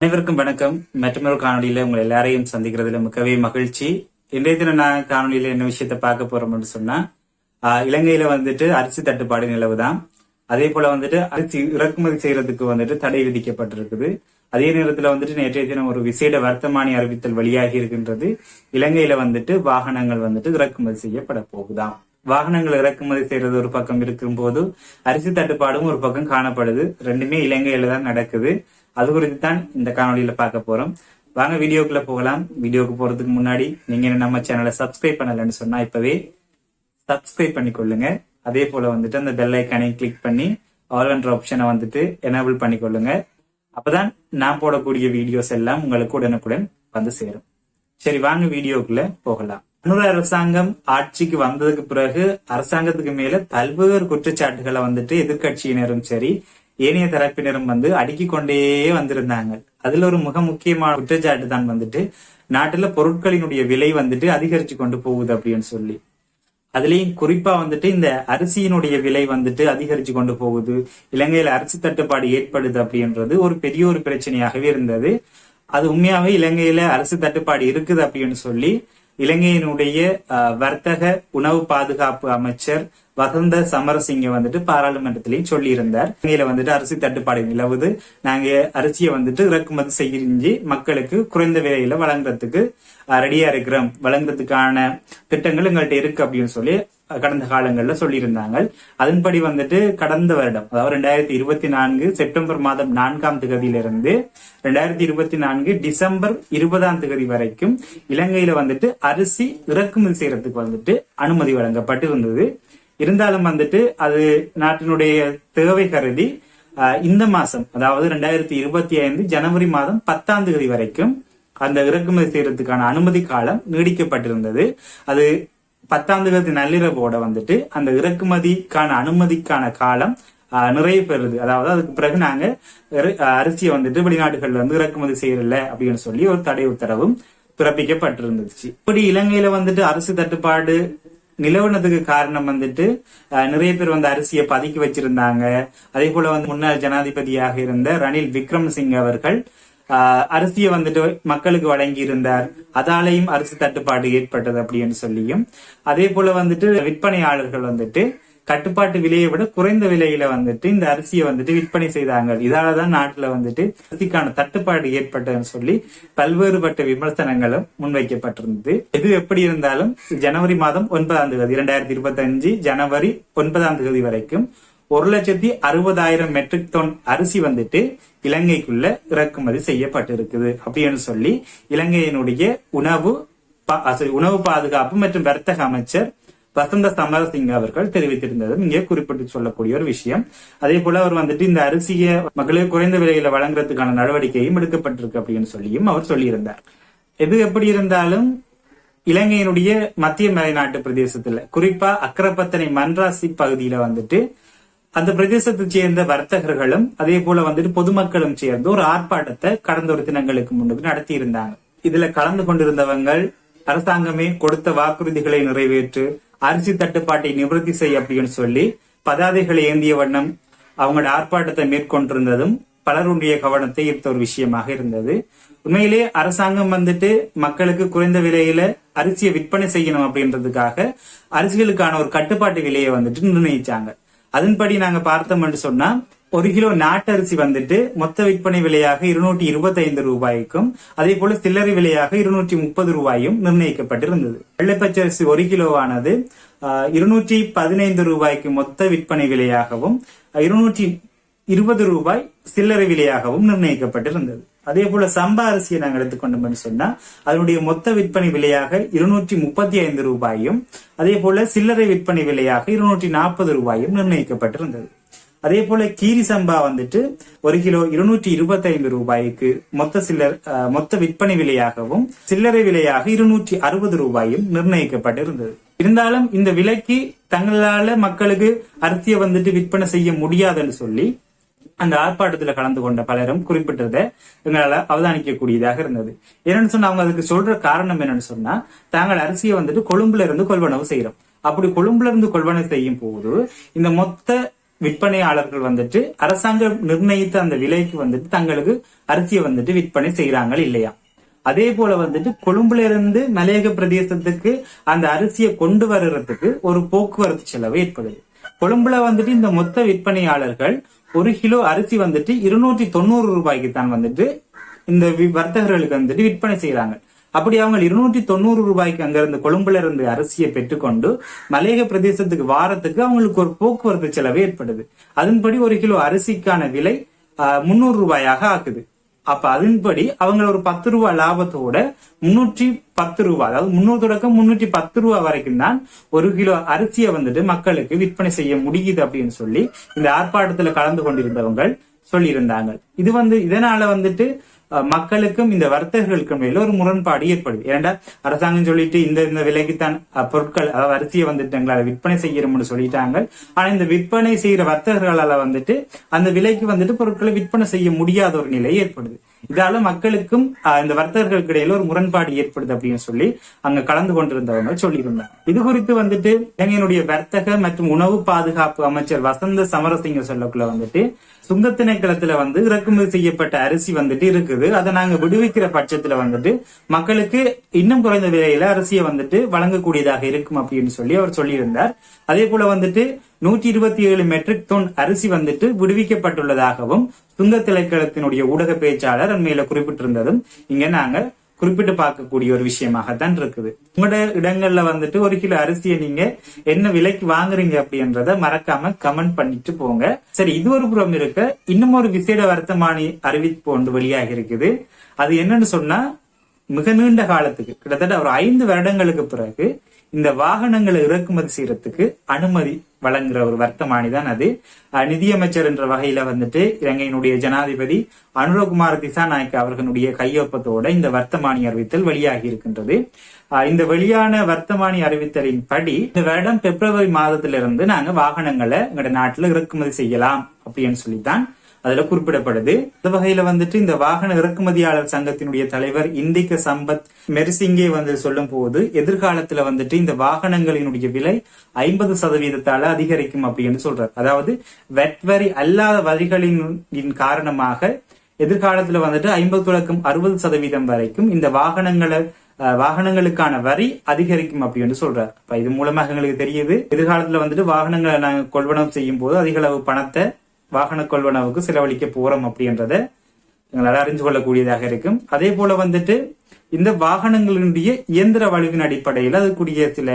அனைவருக்கும் வணக்கம். மற்றொரு காணொலியில உங்களை எல்லாரையும் சந்திக்கிறதுல மிக்கவே மகிழ்ச்சி. இன்றைய தினம் நான் காணொலியில என்ன விஷயத்த பார்க்க போறோம்னு சொன்னா ஆஹ், இலங்கையில வந்துட்டு அரிசி தட்டுப்பாடு நிலவுதான். அதே போல வந்துட்டு அரிசி இறக்குமதி செய்யறதுக்கு வந்துட்டு தடை விதிக்கப்பட்டிருக்குது. அதே நேரத்துல வந்துட்டு நேற்றைய தினம் ஒரு விசேட வர்த்தமானி அறிவித்தல் வெளியாகி இருக்கின்றது. இலங்கையில வந்துட்டு வாகனங்கள் வந்துட்டு இறக்குமதி செய்யப்பட போகுதாம். வாகனங்கள் இறக்குமதி செய்யறது ஒரு பக்கம் இருக்கும்போது அரிசி தட்டுப்பாடும் ஒரு பக்கம் காணப்படுது. ரெண்டுமே இலங்கையில தான் நடக்குது. அது குறித்து தான் இந்த காணொலியில பார்க்க போறோம். வாங்க வீடியோக்குள்ள போகலாம். வீடியோக்கு போறதுக்கு முன்னாடி நீங்க நம்ம சேனலை சப்ஸ்கிரைப் பண்ணலன்னு சொன்னா இப்பவே சப்ஸ்கிரைப் பண்ணிக்கொள்ளுங்க. அதே போல வந்துட்டு அந்த பெல் ஐக்கானை கிளிக் பண்ணி ஆல் என்ற ஆப்ஷனை வந்துட்டு எனேபிள் பண்ணிக்கொள்ளுங்க. அப்பதான் நான் போடக்கூடிய வீடியோஸ் எல்லாம் உங்களுக்கு உடனுக்குடன் வந்து சேரும். சரி வாங்க வீடியோக்குள்ள போகலாம். அனுர அரசாங்கம் ஆட்சிக்கு வந்ததுக்கு பிறகு அரசாங்கத்துக்கு மேல பல்வேறு குற்றச்சாட்டுகளை வந்துட்டு எதிர்க்கட்சியினரும் சரி ஏனைய தரப்பினரும் வந்து அடுக்கிக் கொண்டே வந்திருந்தாங்க. அதுல ஒரு மிக முக்கியமான குற்றச்சாட்டு தான் வந்துட்டு நாட்டுல பொருட்களினுடைய விலை வந்துட்டு அதிகரிச்சு கொண்டு போகுது அப்படின்னு சொல்லி. அதுலயும் குறிப்பா வந்துட்டு இந்த அரிசியினுடைய விலை வந்துட்டு அதிகரிச்சு கொண்டு போகுது. இலங்கையில அரிசி தட்டுப்பாடு ஏற்படுது அப்படின்றது ஒரு பெரிய ஒரு பிரச்சனையாகவே இருந்தது. அது உண்மையாவே இலங்கையில அரிசி தட்டுப்பாடு இருக்குது அப்படின்னு சொல்லி இலங்கையினுடைய அஹ், வர்த்தக உணவு பாதுகாப்பு அமைச்சர் வசந்த சமரசிங்க வந்துட்டு பாராளுமன்றத்திலையும் சொல்லி இருந்தார் இலங்கையில வந்துட்டு அரிசி தட்டுப்பாடு நிலவுது. நாங்க அரிசியை வந்துட்டு இறக்குமதி செஞ்சு மக்களுக்கு குறைந்த விலையில வழங்குறதுக்கு ரெடியா இருக்கிறோம். வழங்குறதுக்கான திட்டங்கள் எங்கள்கிட்ட இருக்கு அப்படின்னு சொல்லி கடந்த காலங்கள்ல சொல்லியிருந்தாங்க. அதன்படி வந்துட்டு கடந்த வருடம் அதாவது ரெண்டாயிரத்தி இருபத்தி நான்கு செப்டம்பர் மாதம் நான்காம் தேதியிலிருந்து ரெண்டாயிரத்தி இருபத்தி நான்கு டிசம்பர் இருபதாம் தேதி வரைக்கும் இலங்கையில வந்துட்டு அரிசி இறக்குமதி செய்யறதுக்கு வந்துட்டு அனுமதி வழங்கப்பட்டிருந்தது இருந்தாலும் வந்துட்டு அது நாட்டினுடைய தேவை கருதி அஹ், இந்த மாசம் அதாவது ரெண்டாயிரத்தி இருபத்தி ஐந்து ஜனவரி மாதம் பத்தாம் தேதி வரைக்கும் அந்த இறக்குமதி செய்யறதுக்கான அனுமதி காலம் நீடிக்கப்பட்டிருந்தது. அது பத்தாம் தேதி நள்ளிரவோட வந்துட்டு அந்த இறக்குமதிக்கான அனுமதிக்கான காலம் ஆஹ், பெறுது அதாவது அதுக்கு பிறகு நாங்க அரிசியை வந்துட்டு வெளிநாடுகள்ல வந்து இறக்குமதி செய்யறதில்ல அப்படின்னு சொல்லி ஒரு தடை உத்தரவும் பிறப்பிக்கப்பட்டிருந்துச்சு. இப்படி இலங்கையில வந்துட்டு அரிசி தட்டுப்பாடு நிலவுனதுக்கு காரணம் வந்துட்டு அஹ், நிறைய பேர் வந்து அரிசியை பதுக்கி வச்சிருந்தாங்க. அதே போல வந்து முன்னாள் ஜனாதிபதியாக இருந்த ரணில் விக்ரமசிங்க அவர்கள் அரிசியை வந்துட்டு மக்களுக்கு வழங்கி இருந்தார் அதாலையும் அரிசி தட்டுப்பாடு ஏற்பட்டது அப்படின்னு சொல்லியும். அதே போல வந்துட்டு விற்பனையாளர்கள் வந்துட்டு கட்டுப்பாட்டு விலையை விட குறைந்த விலையில வந்துட்டு இந்த அரிசியை வந்துட்டு விற்பனை செய்தாங்க. இதாலதான் நாட்டுல வந்துட்டு அரிசிக்கான தட்டுப்பாடு ஏற்பட்டதுன்னு சொல்லி பல்வேறுபட்ட விமர்சனங்களும் முன்வைக்கப்பட்டிருந்தது. எது எப்படி இருந்தாலும் ஜனவரி மாதம் ஒன்பதாம் தேதி இரண்டாயிரத்தி இருபத்தி அஞ்சு ஜனவரி ஒன்பதாம் தேதி வரைக்கும் ஒரு லட்சத்தி அறுபதாயிரம் மெட்ரிக் டன் அரிசி வந்துட்டு இலங்கைக்குள்ள இறக்குமதி செய்யப்பட்டிருக்குது அப்படின்னு சொல்லி இலங்கையினுடைய உணவு பா- உணவு பாதுகாப்பு மற்றும் வர்த்தக அமைச்சர் வசந்த சமரசிங்க அவர்கள் தெரிவித்திருந்ததும் இங்கே குறிப்பிட்டு சொல்லக்கூடிய ஒரு விஷயம். அதே போல அவர் வந்துட்டு இந்த அரிசியை மக்களுக்கு குறைந்த விலையில வழங்குறதுக்கான நடவடிக்கையும் எடுக்கப்பட்டிருக்கு அப்படின்னு சொல்லியும் அவர் சொல்லியிருந்தார். எது எப்படி இருந்தாலும் இலங்கையினுடைய மத்திய மலைநாட்டு பிரதேசத்துல குறிப்பா அக்கரப்பத்தனை மன்ராசி பகுதியில வந்துட்டு அந்த பிரதேசத்தை சேர்ந்த வர்த்தகர்களும் அதே போல வந்துட்டு பொதுமக்களும் சேர்ந்து ஒரு ஆர்ப்பாட்டத்தை கடந்த ஒரு தினங்களுக்கு முன்பு நடத்தி இருந்தாங்க இதுல கலந்து கொண்டிருந்தவங்கள் அரசாங்கமே கொடுத்த வாக்குறுதிகளை நிறைவேற்று அரிசி தட்டுப்பாட்டை நிவர்த்தி செய் அப்படின்னு சொல்லி பதாதைகளை ஏந்திய வண்ணம் அவங்களோட ஆர்ப்பாட்டத்தை மேற்கொண்டிருந்ததும் பலருடைய கவனத்தை ஈர்த்த ஒரு விஷயமாக இருந்தது. உண்மையிலே அரசாங்கம் வந்துட்டு மக்களுக்கு குறைந்த விலையில அரிசியை விற்பனை செய்யணும் அப்படின்றதுக்காக அரிசிகளுக்கான ஒரு கட்டுப்பாட்டு விலையை வந்துட்டு நிர்ணயிச்சாங்க. அதன்படி நாங்க பார்த்தோம் சொன்னா ஒரு கிலோ நாட்டரிசி வந்துட்டு மொத்த விற்பனை விலையாக இருநூற்றி இருபத்தி ஐந்து ரூபாய்க்கும் அதே போல சில்லறை விலையாக இருநூற்றி முப்பது ரூபாயும் நிர்ணயிக்கப்பட்டிருந்தது. வெள்ளைப்பச்சரிசி ஒரு கிலோவானது இருநூற்றி பதினைந்து ரூபாய்க்கு மொத்த விற்பனை விலையாகவும் இருநூற்றி இருபது ரூபாய் சில்லறை விலையாகவும் நிர்ணயிக்கப்பட்டிருந்தது. அதே போல சம்பா அரிசியை நாங்கள் எடுத்துக்கொண்டோம்னு சொன்னா அதனுடைய மொத்த விற்பனை விலையாக இருநூற்றி முப்பத்தி ஐந்து ரூபாயும் அதே போல சில்லறை விற்பனை விலையாக இருநூற்றி நாற்பது ரூபாயும் நிர்ணயிக்கப்பட்டிருந்தது. அதே போல கீரி சம்பா வந்துட்டு ஒரு கிலோ இருநூற்றி இருபத்தி ஐந்து ரூபாய்க்கு மொத்த சில்லர் மொத்த விற்பனை விலையாகவும் சில்லறை விலையாக இருநூற்றி அறுபது ரூபாயும் நிர்ணயிக்கப்பட்டிருந்தது. இருந்தாலும் இந்த விலைக்கு தங்களால மக்களுக்கு அரிசியை வந்துட்டு விற்பனை செய்ய முடியாதுன்னு சொல்லி அந்த ஆர்ப்பாட்டத்துல கலந்து கொண்ட பலரும் குறிப்பிட்டதை எங்களால அவதானிக்கக்கூடியதாக இருந்தது. என்னன்னு சொன்னா அவங்க அதுக்கு சொல்ற காரணம் என்னன்னு சொன்னா தாங்கள் அரிசியை வந்துட்டு கொழும்புல இருந்து கொள்வனவு செய்யறோம் அப்படி கொழும்புல இருந்து கொள்வனவு செய்யும் போது இந்த மொத்த விற்பனையாளர்கள் வந்துட்டு அரசாங்கம் நிர்ணயித்த அந்த விலைக்கு வந்துட்டு தங்களுக்கு அரிசியை வந்துட்டு விற்பனை செய்யறாங்க இல்லையா? அதே போல வந்துட்டு கொழும்புல இருந்து மலையக பிரதேசத்துக்கு அந்த அரிசியை கொண்டு வர்றதுக்கு ஒரு போக்குவரத்து செலவு ஏற்படுது. கொழும்புல வந்துட்டு இந்த மொத்த விற்பனையாளர்கள் ஒரு கிலோ அரிசி வந்துட்டு இருநூற்றி தொண்ணூறு ரூபாய்க்கு தான் வந்துட்டு இந்த வி- வர்த்தகர்களுக்கு வந்துட்டு விற்பனை செய்யறாங்க அப்படி அவங்க இருநூற்றி தொண்ணூறு ரூபாய்க்கு அங்கிருந்து கொழும்புல இருந்து அரிசியை பெற்றுக்கொண்டு மலையக பிரதேசத்துக்கு வாரத்துக்கு அவங்களுக்கு ஒரு போக்குவரத்து செலவு ஏற்படுது. அதன்படி ஒரு கிலோ அரிசிக்கான விலை முன்னூறு ரூபாயாக ஆக்குது. அப்ப அதன்படி அவங்க ஒரு பத்து ரூபாய் லாபத்தோட முன்னூற்றி பத்து ரூபாய் அதாவது முன்னூறு தொடக்கம் முன்னூற்றி பத்து ரூபாய் வரைக்கும் தான் ஒரு கிலோ அரிசியை வந்துட்டு மக்களுக்கு விற்பனை செய்ய முடியுது அப்படின்னு சொல்லி இந்த ஆர்ப்பாட்டத்துல கலந்து கொண்டிருந்தவங்க சொல்லியிருந்தாங்க. இது வந்து இதனால வந்துட்டு மக்களுக்கும் இந்த வர்த்தகர்களுக்கும் இடையில ஒரு முரண்பாடு ஏற்படுது. ஏன்டா அரசாங்கம் சொல்லிட்டு இந்த இந்த விலைக்குத்தான் பொருட்கள் அதாவது அரிசியை வந்துட்டாங்களா விற்பனை செய்யணும்னு சொல்லிட்டாங்க. ஆனா இந்த விற்பனை செய்யற வர்த்தகர்களால வந்துட்டு அந்த விலைக்கு வந்துட்டு பொருட்களை விற்பனை செய்ய முடியாத ஒரு நிலை ஏற்படுது. இதால மக்களுக்கும் இந்த வர்த்தகர்களுக்கு இடையில ஒரு முரண்பாடு ஏற்படுது அப்படின்னு சொல்லி அங்க கலந்து கொண்டிருந்தவங்க சொல்லியிருந்தாங்க. இது குறித்து வந்துட்டு இலங்கையினுடைய வர்த்தக மற்றும் உணவு பாதுகாப்பு அமைச்சர் வசந்த சமரசிங்க சொல்லக்குள்ள வந்துட்டு சுங்க திணைக்களத்துல வந்து இறக்குமதி செய்யப்பட்ட அரிசி வந்துட்டு இருக்குது. அதை நாங்க விடுவிக்கிற பட்சத்துல வந்துட்டு மக்களுக்கு இன்னும் குறைந்த விலையில அரிசியை வந்துட்டு வழங்கக்கூடியதாக இருக்கும் அப்படின்னு சொல்லி அவர் சொல்லியிருந்தார். அதே போல வந்துட்டு நூற்றி இருபத்தி ஏழு மெட்ரிக் டன் அரிசி வந்துட்டு விடுவிக்கப்பட்டுள்ளதாகவும் சுங்க திணைக்களத்தினுடைய ஊடக பேச்சாளர் அண்மையில குறிப்பிட்டிருந்ததும் இங்க நாங்க குறிப்பிட்டு பார்க்கக்கூடிய ஒரு விஷயமாகத்தான் இருக்குது. உங்களோட இடங்கள்ல வந்துட்டு ஒரு கிலோ அரிசியை நீங்க என்ன விலைக்கு வாங்குறீங்க அப்படின்றத மறக்காம கமெண்ட் பண்ணிட்டு போங்க. சரி இது ஒரு புறம் இருக்க. இன்னும் ஒரு விசேட வர்த்தமானி அறிவிப்பு ஒன்று வெளியாகி இருக்குது. அது என்னன்னு சொன்னா மிக நீண்ட காலத்துக்கு கிட்டத்தட்ட ஒரு ஐந்து வருடங்களுக்கு பிறகு இந்த வாகனங்களை இறக்குமதி செய்யறதுக்கு அனுமதி வழங்குற ஒரு வர்த்தமானி தான் அது. நிதியமைச்சர் என்ற வகையில வந்துட்டு இலங்கையினுடைய ஜனாதிபதி அனுரகுமார் திசாநாயக் அவர்களுடைய கையொப்பத்தோட இந்த வர்த்தமானி அறிவித்தல் வெளியாகி இருக்கின்றது. இந்த வெளியான வர்த்தமானி அறிவித்தலின் படி இந்த வருடம் பிப்ரவரி மாதத்திலிருந்து நாங்க வாகனங்களை எங்களோட நாட்டுல இறக்குமதி செய்யலாம் அப்படின்னு சொல்லித்தான் அதுல குறிப்பிடப்படுது. இந்த வகையில வந்துட்டு இந்த வாகன இறக்குமதியாளர் சங்கத்தினுடைய தலைவர் இந்திக்க சம்பத் மெர்சிங்கே வந்து சொல்லும் போது எதிர்காலத்துல வந்துட்டு இந்த வாகனங்களினுடைய விலை ஐம்பது சதவீதத்தால அதிகரிக்கும் அப்படின்னு சொல்றாரு. அதாவது வெட் வரி அல்லாத வரிகளின் காரணமாக எதிர்காலத்துல வந்துட்டு ஐம்பது தொடக்கம் அறுபது சதவீதம் வரைக்கும் இந்த வாகனங்களை வாகனங்களுக்கான வரி அதிகரிக்கும் அப்படின்னு சொல்றாரு. அப்ப இது மூலமாக எங்களுக்கு தெரியுது. எதிர்காலத்துல வந்துட்டு வாகனங்களை நாங்க கொள்வனம் செய்யும் போது அதிக அளவு பணத்தை வாகன கொள்வனவுக்கு செலவழிக்க போறோம் அப்படின்றத எங்களால் அறிஞ்சு கொள்ளக்கூடியதாக இருக்கும். அதே போல வந்துட்டு இந்த வாகனங்களுடைய இயந்திர வலுவின் அடிப்படையில் அதுக்குரிய சில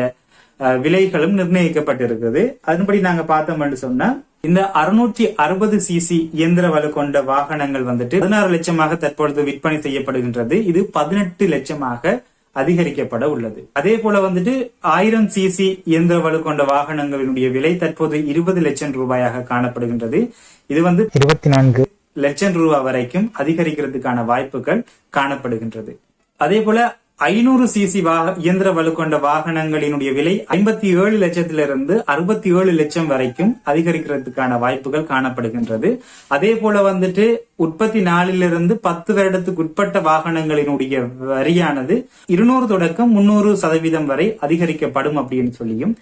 விலைகளும் நிர்ணயிக்கப்பட்டிருக்குது. அதன்படி நாங்க பார்த்தோம்னு சொன்னா இந்த அறுநூற்றி அறுபது சிசி இயந்திர வலு கொண்ட வாகனங்கள் வந்துட்டு பதினாறு லட்சமாக தற்பொழுது விற்பனை செய்யப்படுகின்றது. இது பதினெட்டு லட்சமாக அதிகரிக்கப்பட உள்ளது. அதே போல வந்துட்டு ஆயிரம் சிசி இயந்திர வலு கொண்ட வாகனங்களினுடைய விலை தற்போது இருபது லட்சம் ரூபாயாக காணப்படுகின்றது. இது வந்து இருபத்தி நான்கு. லட்சம் ரூபாய் வரைக்கும் அதிகரிக்கிறதுக்கான வாய்ப்புகள் காணப்படுகின்றது. அதே போல ஐநூறு சிசி இயந்திர வலு கொண்ட வாகனங்களினுடைய விலை ஐம்பத்தி ஏழு லட்சத்திலிருந்து அறுபத்தி ஏழு லட்சம் வரைக்கும் அதிகரிக்கிறதுக்கான வாய்ப்புகள் காணப்படுகின்றது. அதே போல வந்துட்டு உற்பத்தி நாளிலிருந்து பத்து வருடத்துக்கு உட்பட்ட வாகனங்களினுடைய வரியானது இருநூறு தொடக்கம் முன்னூறு சதவீதம் வரை அதிகரிக்கப்படும் அப்படின்னு சொல்லியும்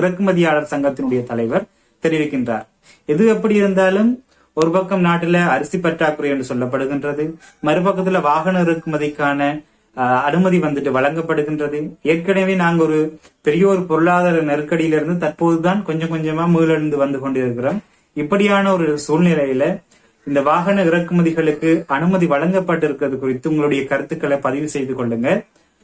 இறக்குமதியாளர் சங்கத்தினுடைய தலைவர் தெரிவிக்கின்றார். எது எப்படி இருந்தாலும் ஒரு பக்கம் நாட்டுல அரிசி பற்றாக்குறை என்று சொல்லப்படுகின்றது. மறுபக்கத்துல வாகன இறக்குமதிக்கான அனுமதி வந்துட்டு வழங்கப்படுகின்றது. ஏற்கனவே நாங்க ஒரு பெரிய ஒரு பொருளாதார நெருக்கடியிலிருந்து தற்போதுதான் கொஞ்சம் கொஞ்சமா மீளெழுந்து வந்து கொண்டிருக்கிறோம். இப்படியான ஒரு சூழ்நிலையில இந்த வாகன இறக்குமதிகளுக்கு அனுமதி வழங்கப்பட்டிருக்கிறது குறித்து உங்களுடைய கருத்துக்களை பதிவு செய்து கொள்ளுங்க.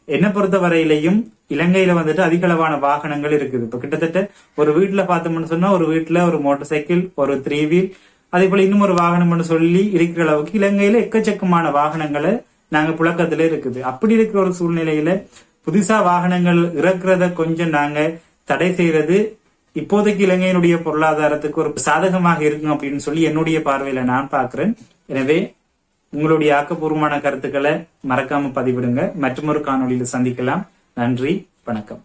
என்ன பொறுத்த வரையிலையும் இலங்கையில வந்துட்டு அதிக அளவான வாகனங்கள் இருக்குது. இப்ப கிட்டத்தட்ட ஒரு வீட்டுல பார்த்தோம்னு சொன்னா ஒரு வீட்டுல ஒரு மோட்டார் சைக்கிள் ஒரு த்ரீ வீல் அதே போல இன்னும் ஒரு வாகனம்னு சொல்லி இருக்கிற அளவுக்கு இலங்கையில எக்கச்சக்கமான வாகனங்களை நாங்க புழக்கத்துல இருக்குது. அப்படி இருக்கிற ஒரு சூழ்நிலையில புதுசா வாகனங்கள் இறக்குறத கொஞ்சம் நாங்க தடை செய்யறது இப்போதைக்கு இலங்கையினுடைய பொருளாதாரத்துக்கு ஒரு சாதகமாக இருக்கும் அப்படின்னு சொல்லி என்னுடைய பார்வையில நான் பாக்குறேன் எனவே உங்களுடைய ஆக்கப்பூர்வமான கருத்துக்களை மறக்காம பதிவிடுங்க. மற்றொரு காணொளியில சந்திக்கலாம். நன்றி. வணக்கம்.